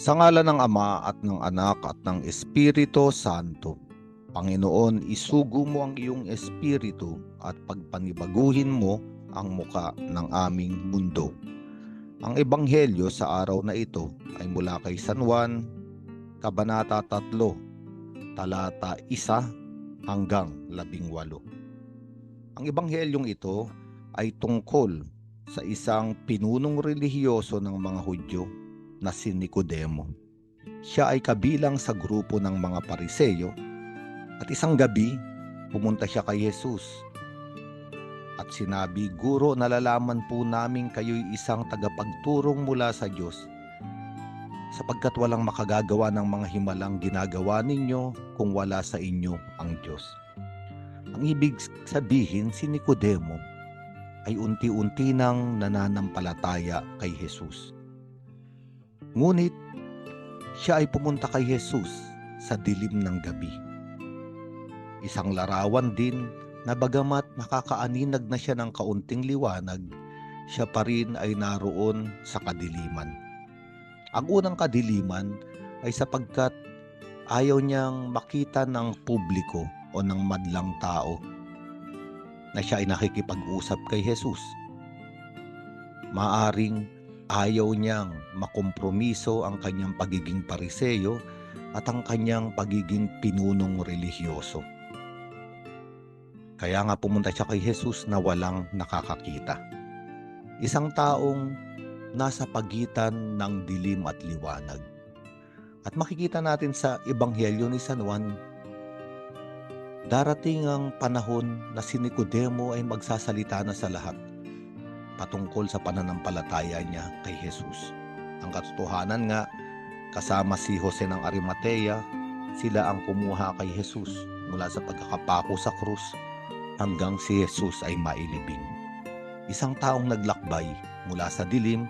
Sa ngala ng Ama at ng Anak at ng Espiritu Santo. Panginoon, isugo mo ang iyong espiritu at pagpanibaguhin mo ang muka ng aming mundo. Ang ebanghelyo sa araw na ito ay mula kay San Juan, Kabanata 3, talata 1 hanggang 18. Ang ebanghelyong ito ay tungkol sa isang pinunong relihiyoso ng mga Hudyo na si Nicodemo. Siya ay kabilang sa grupo ng mga pariseyo at isang gabi pumunta siya kay Jesus at sinabi, Guro, nalalaman po namin kayo'y isang tagapagturong mula sa Diyos sapagkat walang makagagawa ng mga himalang ginagawa ninyo kung wala sa inyo ang Diyos. Ang ibig sabihin, si Nicodemo ay unti-unti nang nananampalataya kay Jesus. Ngunit siya ay pumunta kay Jesus sa dilim ng gabi. Isang larawan din na bagamat nakakaaninag na siya ng kaunting liwanag, siya pa rin ay naroon sa kadiliman. Ang unang kadiliman ay sapagkat ayaw niyang makita ng publiko o ng madlang tao na siya ay nakikipag-usap kay Jesus. Maaring ayaw niyang makompromiso ang kanyang pagiging pariseyo at ang kanyang pagiging pinunong relihiyoso. Kaya nga pumunta siya kay Jesus na walang nakakakita. Isang taong nasa pagitan ng dilim at liwanag. At makikita natin sa Ebanghelyo ni San Juan, darating ang panahon na si Nicodemo ay magsasalita na sa lahat patungkol sa pananampalataya niya kay Jesus. Ang katotohanan nga, kasama si Jose ng Arimatea, sila ang kumuha kay Jesus mula sa pagkakapako sa krus hanggang si Jesus ay mailibing. Isang taong naglakbay mula sa dilim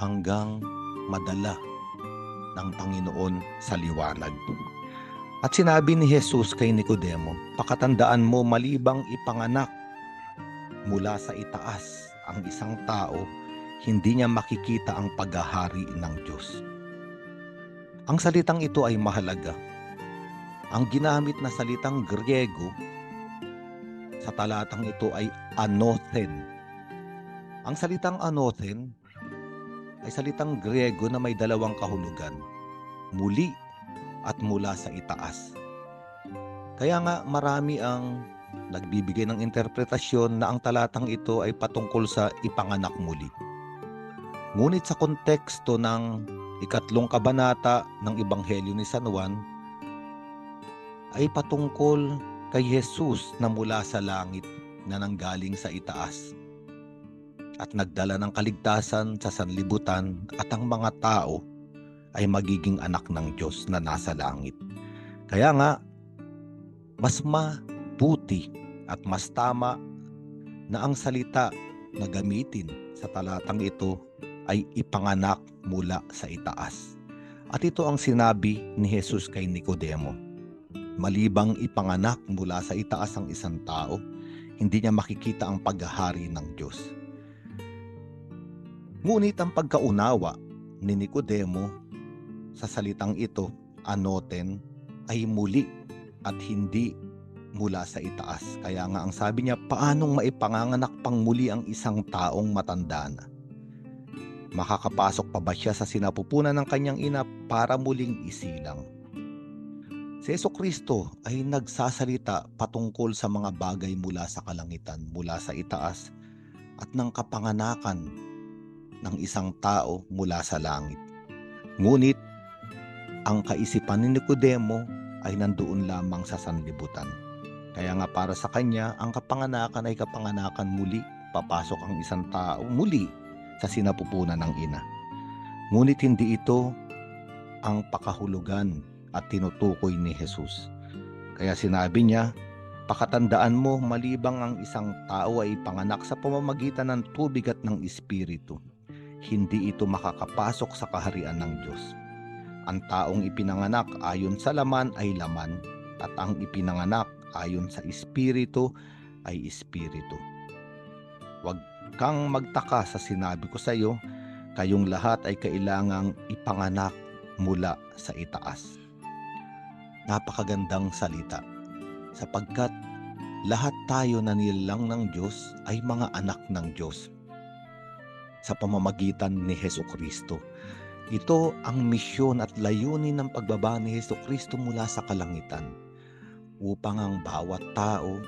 hanggang madala ng Panginoon sa liwanag. At sinabi ni Jesus kay Nicodemo, pakatandaan mo malibang ipanganak mula sa itaas ang isang tao, hindi niya makikita ang paghahari ng Diyos. Ang salitang ito ay mahalaga. Ang ginamit na salitang Griego sa talatang ito ay anothen. Ang salitang anothen ay salitang Griego na may dalawang kahulugan. Muli at mula sa itaas. Kaya nga marami ang nagbibigay ng interpretasyon na ang talatang ito ay patungkol sa ipanganak muli. Ngunit sa konteksto ng ikatlong kabanata ng Ebanghelyo ni San Juan ay patungkol kay Jesus na mula sa langit na nanggaling sa itaas at nagdala ng kaligtasan sa sanlibutan at ang mga tao ay magiging anak ng Diyos na nasa langit. Kaya nga, mas mabuti at mas tama na ang salita na gamitin sa talatang ito ay ipanganak mula sa itaas. At ito ang sinabi ni Jesus kay Nicodemo malibang ipanganak mula sa itaas ang isang tao, hindi niya makikita ang paghahari ng Diyos. Ngunit ang pagkaunawa ni Nicodemo sa salitang ito, anoten, ay muli at hindi mula sa itaas. Kaya nga ang sabi niya, paanong maipanganganak pang muli ang isang taong matanda na? Makakapasok pa ba siya sa sinapupunan ng kanyang ina para muling isilang? Si Yeso Kristo ay nagsasalita patungkol sa mga bagay mula sa kalangitan, mula sa itaas, at ng kapanganakan ng isang tao mula sa langit. Ngunit, ang kaisipan ni Nicodemo ay nandoon lamang sa sanlibutan. Kaya nga para sa kanya, ang kapanganakan ay kapanganakan muli, papasok ang isang tao muli sa sinapupunan ng ina. Ngunit hindi ito ang pakahulugan at tinutukoy ni Jesus. Kaya sinabi niya, pakatandaan mo malibang ang isang tao ay panganak sa pamamagitan ng tubig at ng espiritu. Hindi ito makakapasok sa kaharian ng Diyos. Ang taong ipinanganak ayon sa laman ay laman at ang ipinanganak ayon sa espiritu ay espiritu. Huwag kang magtaka sa sinabi ko sa iyo, kayong lahat ay kailangang ipanganak mula sa itaas. Napakagandang salita sapagkat lahat tayo na nilang ng Diyos ay mga anak ng Diyos sa pamamagitan ni Heso Kristo. Ito ang misyon at layunin ng pagbaba ni Heso Kristo mula sa kalangitan upang ang bawat tao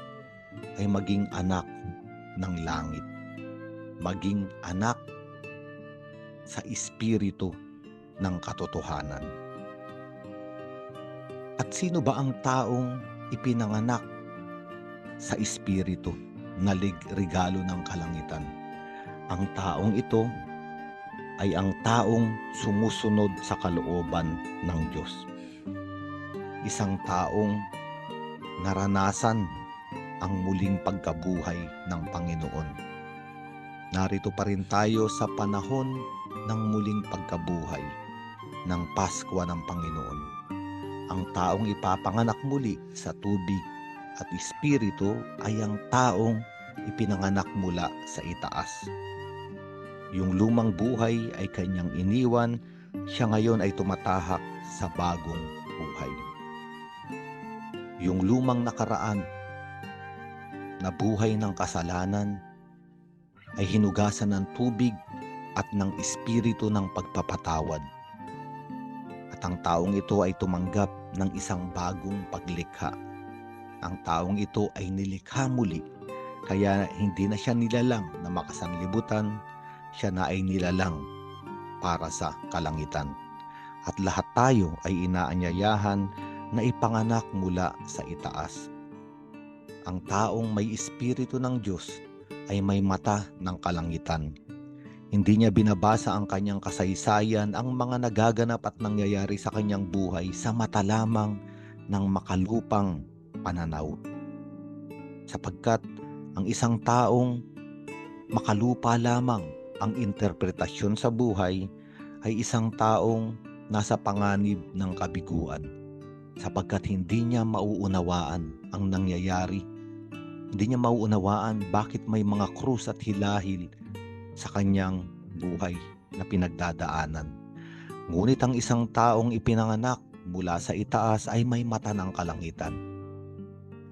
ay maging anak ng langit, maging anak sa espiritu ng katotohanan. At sino ba ang taong ipinanganak sa espiritu na regalo ng kalangitan? Ang taong ito ay ang taong sumusunod sa kalooban ng Diyos. Isang taong naranasan ang muling pagkabuhay ng Panginoon. Narito pa rin tayo sa panahon ng muling pagkabuhay ng Paskwa ng Panginoon. Ang taong ipapanganak muli sa tubig at espiritu ay ang taong ipinanganak mula sa itaas. Yung lumang buhay ay kanyang iniwan, siya ngayon ay tumatahak sa bagong buhay. Yung lumang nakaraan na buhay ng kasalanan ay hinugasan ng tubig at ng espiritu ng pagpapatawad. At ang taong ito ay tumanggap ng isang bagong paglikha. Ang taong ito ay nilikha muli, kaya hindi na siya nilalang na makasanlibutan, siya na ay nilalang para sa kalangitan. At lahat tayo ay inaanyayahan na ipanganak mula sa itaas. Ang taong may espiritu ng Diyos ay may mata ng kalangitan. Hindi niya binabasa ang kanyang kasaysayan, ang mga nagaganap at nangyayari sa kanyang buhay sa mata lamang ng makalupang pananaw. Sapagkat ang isang taong makalupa lamang ang interpretasyon sa buhay ay isang taong nasa panganib ng kabiguan sapagkat hindi niya mauunawaan ang nangyayari. Hindi niya mauunawaan bakit may mga krus at hilahil sa kanyang buhay na pinagdadaanan. Ngunit ang isang taong ipinanganak mula sa itaas ay may mata ng kalangitan.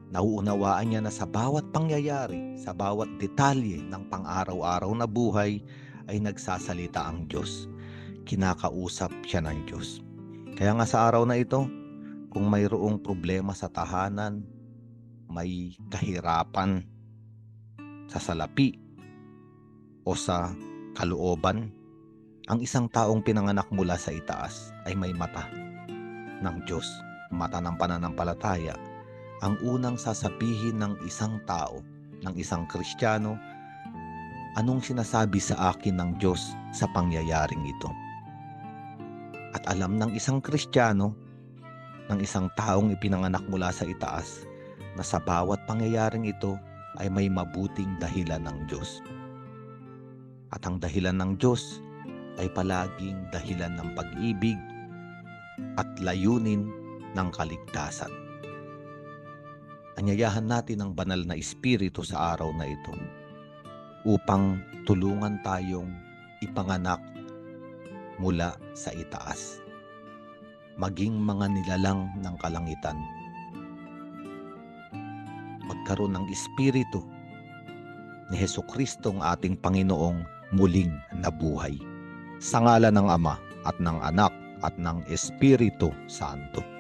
Nauunawaan niya na sa bawat pangyayari, sa bawat detalye ng pang-araw-araw na buhay ay nagsasalita ang Diyos. Kinakausap siya ng Diyos. Kaya nga sa araw na ito, kung mayroong problema sa tahanan, may kahirapan sa salapi o sa kalooban, ang isang taong pinanganak mula sa itaas ay may mata ng Diyos, mata ng pananampalataya. Ang unang sasabihin ng isang tao, ng isang Kristiyano, anong sinasabi sa akin ng Diyos sa pangyayaring ito? At alam ng isang Kristiyano, ng isang taong ipinanganak mula sa itaas, na sa bawat pangyayaring ito ay may mabuting dahilan ng Diyos. At ang dahilan ng Diyos ay palaging dahilan ng pag-ibig at layunin ng kaligtasan. Anyayahan natin ang banal na espiritu sa araw na ito upang tulungan tayong ipanganak mula sa itaas. Maging mga nilalang ng kalangitan. Magkaroon ng espiritu ni Heso Kristong ating Panginoong muling nabuhay. Sa ngala ng Ama at ng Anak at ng Espiritu Santo.